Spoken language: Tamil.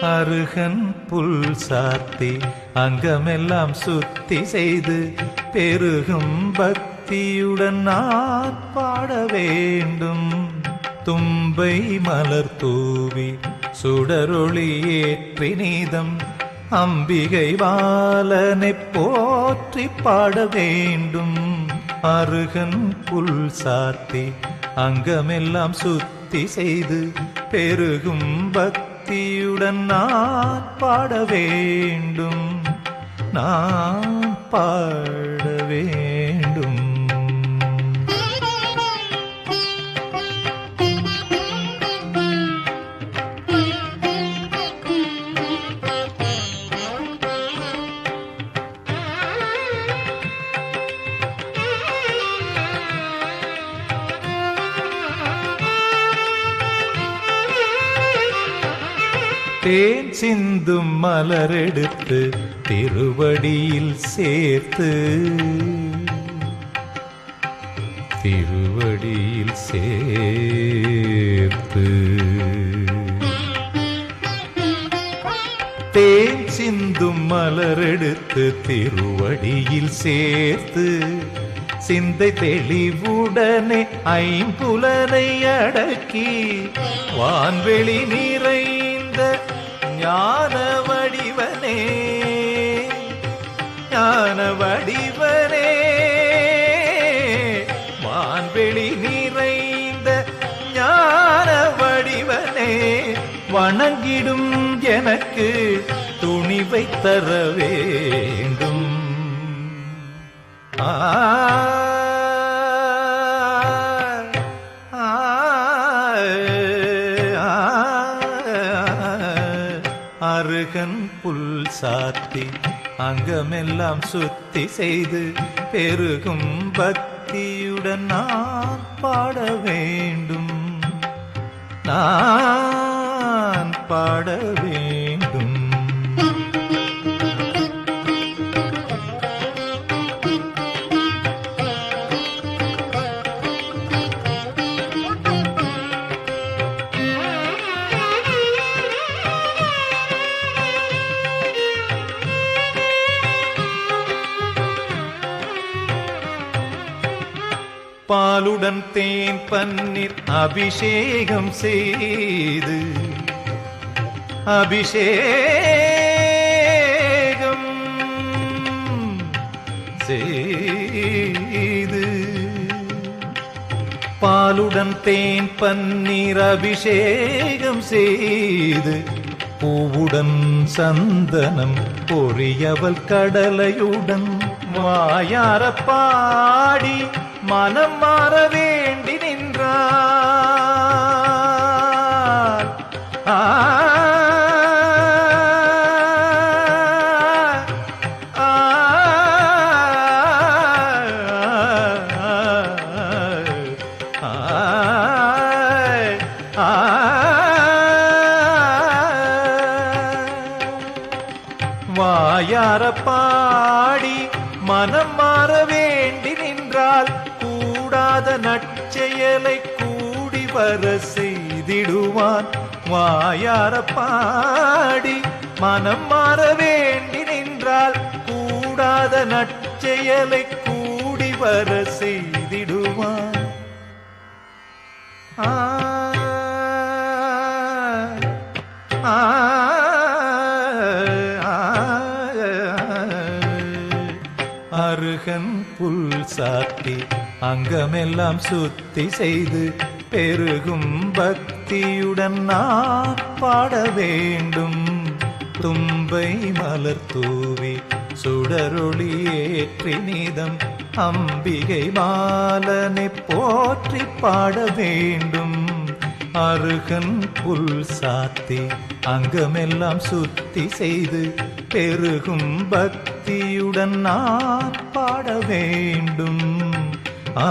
அருகன் புல் சாத்தி அங்கமெல்லாம் சுத்தி செய்து பெருகும் பக்தியுடன் நான் பாட வேண்டும். தும்பை மலர் தூவி சுடரொளி ஏற்றி நீதம் அம்பிகை வாலனை போற்றி பாட வேண்டும். அருகன் புல் சாத்தி அங்கமெல்லாம் சுத்தி செய்து பெருகும் பக்தி பக்தியுடன் நான் பாட வேண்டும். நான் பாட வேண்டும் தேன் சிந்தும் மலரெடுத்து திருவடியில் சேர்த்து. திருவடியில் சேர்த்து. தேன் சிந்தும் மலரெடுத்து திருவடியில் சேர்த்து. சிந்தை தெளிவுடனே ஐம்புலனை அடக்கி வான்வெளி நிறைந்த ஞான வடிவனே. ஞான வடிவனே. வான்வெளி நிறைந்த ஞான வடிவனே. வணங்கிடும் எனக்கு துணிவை தர வேண்டும். ஆ, அருகன் புல் சாத்தி அங்கமெல்லாம் சுத்தி செய்து பெருகும் பக்தியுடன் நான் பாட வேண்டும். நான் பாட வேண்டும். பாலுடன் தேன் பன்னீர் அபிஷேகம் செய்து. அபிஷேகம் செய்து. பாலுடன் தேன் பன்னீர் அபிஷேகம் செய்து. பூவுடன் சந்தனம் பொறியவள் கடலையுடன் வாயார பாடி மனம் மாற வேண்டி நின்றார். ஆ. வாயார பாடி மனம் மாற வேண்டி நின்றால் கூடாத நற்செயலை கூடி வர செய்திடுவான். வாயார பாடி மனம் மாற வேண்டி நின்றால் கூடாத நற்செயலை கூடி வர செய்திடுவான். ஆ ஆ முருகன் புல் சாத்தி அங்கமெல்லாம் சுத்தி செய்து பெருகும் பக்தியுடன் நான் பாட வேண்டும். தும்பை மலர் தூவி சுடரொளி ஏற்றி நீதம் அம்பிகை மாலனை போற்றி பாட வேண்டும். அருகன் புல் சாத்தி அங்கமெல்லாம் சுத்தி செய்து பெருகும் பக்தியுடன் நான் பாட வேண்டும். ஆ